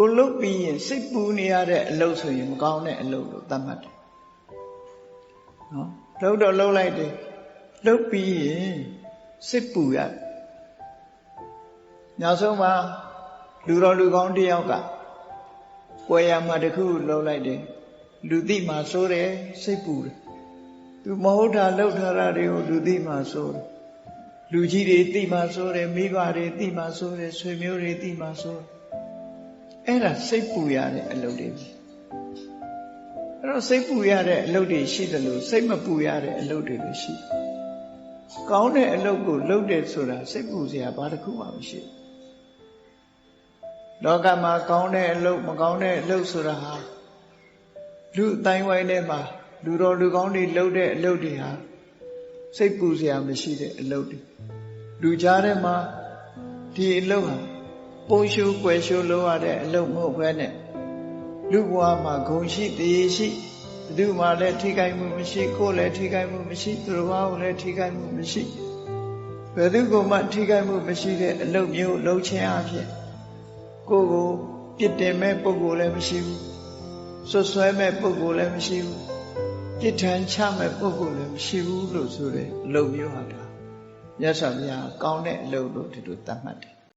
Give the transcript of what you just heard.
ကိုလှုပ်ပြီးရင်စိတ်ပူနေရတဲ့အလုပ်ဆိုရင်မကောင်းတဲ့အလုပ်လို့သတ်မှတ်တယ်နော်လှုပ်တော့လှုပ်လိုက်တယ်လှုပ်ပြီးရင်စိတ်ပူရတယ်နောက်ဆုံးမှာလူတော်လူကောင်းတယောက်ကကွယ်ရမှာတခုလှုပ်လိုက်တယ်လူသိမှစိုးတယ်စိတ်ပူတယ်သူမဟုတ်တာလှုပ်ထားတာတွေကိုလူသိမှစိုးတယ်လူကြီးတွေသိမှစိုးတယ်မိဘတွေသိမှစိုးတယ်ဆွေမျိုးတွေသိမှစိုးတယ် အဲ့ဒါစိတ်ပူရတဲ့အလုပ်တွေပဲအဲ့တော့စိတ်ပူရတဲ့အလုပ်တွေရှိတယ်လို့စိတ်မပူရတဲ့အလုပ်တွေလည်းရှိတယ်ကောင်းတဲ့အလုပ်ကိုလုပ်တယ်ဆိုတာစိတ်ပူစရာဘာတစ်ခုမှမရှိဘူးလောကမှာကောင်းတဲ့အလုပ်မကောင်းတဲ့အလုပ်ဆိုတာဟာလူအတိုင်းဝိုင်းထဲမှာလူတော်လူကောင်းတွေလုပ်တဲ့အလုပ်တွေဟာစိတ်ပူစရာမရှိတဲ့အလုပ်တွေလူကြားထဲမှာဒီအလုပ်ဟာ ပုံရှုွယ်ရှုလုပ်ရတဲ့အလုပ်မဟုတ်ဘဲနဲ့လူဘဝမှာဂုံရှိတည်ရှိဘယ်သူမှလည်းထိခိုက်မှုမရှိကိုယ်လည်းထိခိုက်မှုမရှိသူတော်ဘာကိုလည်းထိခိုက်မှုမရှိဘယ်သူကမှထိခိုက်မှုမရှိတဲ့အလုပ်မျိုးလုပ်ခြင်းအဖြစ်ကိုယ်ကိုပြစ်တင်မဲ့ပုဂ္ဂိုလ်လည်းမရှိဘူးဆွဆွဲမဲ့ပုဂ္ဂိုလ်လည်းမရှိဘူးပြစ်ထန်ချမဲ့ပုဂ္ဂိုလ်လည်းမရှိဘူးလို့ဆိုတဲ့အလုပ်မျိုးဟာဒါမြတ်စွာဘုရားကောင်းတဲ့အလုပ်လို့ဒီလိုသတ်မှတ်တယ်